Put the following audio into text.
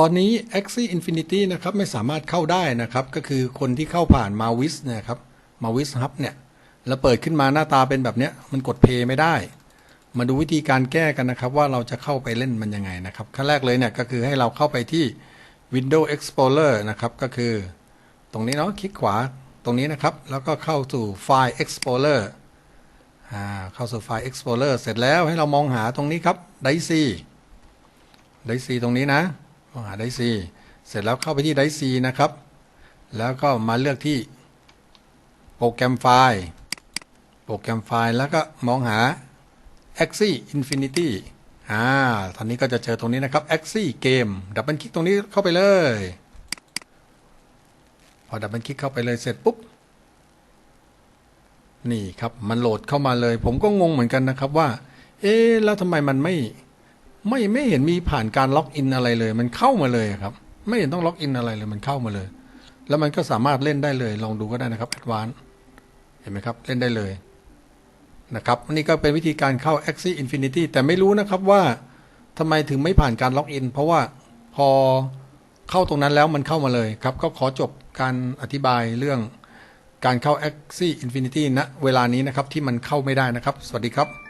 ตอนนี้ Axie Infinity นะครับไม่สามารถเข้าได้นะครับ ก็คือคนที่เข้าผ่าน Mavis เนี่ยครับ Mavis Hub เนี่ยแล้วเปิดขึ้นมาหน้าตาเป็นแบบเนี้ยมันกด Play ไม่ได้ มาดูวิธีการแก้กันนะครับ ว่าเราจะเข้าไปเล่นมันยังไงนะครับขั้นแรกเลยเนี่ยก็คือให้เราเข้าไปที่ Windows Explorer นะครับ ก็คือ ตรงนี้เนาะคลิกขวาตรงนี้นะครับ แล้วก็เข้าสู่ File Explorer อ่าเข้าสู่ File Explorer เสร็จแล้วให้เรามองหาตรงนี้ครับ Daisy ไดซีตรงนี้นะ มองหาไดซีเสร็จแล้วเข้าไปที่ไดซีนะครับ แล้วก็มาเลือกที่โปรแกรมไฟล์ โปรแกรมไฟล์แล้วก็มองหา Axie Infinity อ่าตอนนี้ก็จะเจอตรงนี้นะครับ Axie Game ดับเบิลคลิกตรงนี้เข้าไปเลย พอดับเบิลคลิกเข้าไปเลยเสร็จปุ๊บ นี่ครับ มันโหลดเข้ามาเลย ผมก็งงเหมือนกันนะครับว่า เอ๊แล้วทำไมมันไม่ ไม่ไม่เห็นมีผ่านการล็อกอินอะไรเลย มันเข้ามาเลยครับ ไม่เห็นต้องล็อกอินอะไรเลยมันเข้ามาเลย แล้วมันก็สามารถเล่นได้เลย ลองดูก็ได้นะครับ Advanced เห็นไหมครับ เล่นได้เลยนะครับนี่ก็เป็นวิธีการเข้า Axie Infinity แต่ไม่รู้นะครับว่าทำไมถึงไม่ผ่านการล็อกอิน เพราะว่าพอเข้าตรงนั้นแล้วมันเข้ามาเลยครับ ก็ขอจบการอธิบายเรื่องการเข้า Axie Infinity ณเวลานี้นะครับที่มันเข้าไม่ได้นะครับ สวัสดีครับ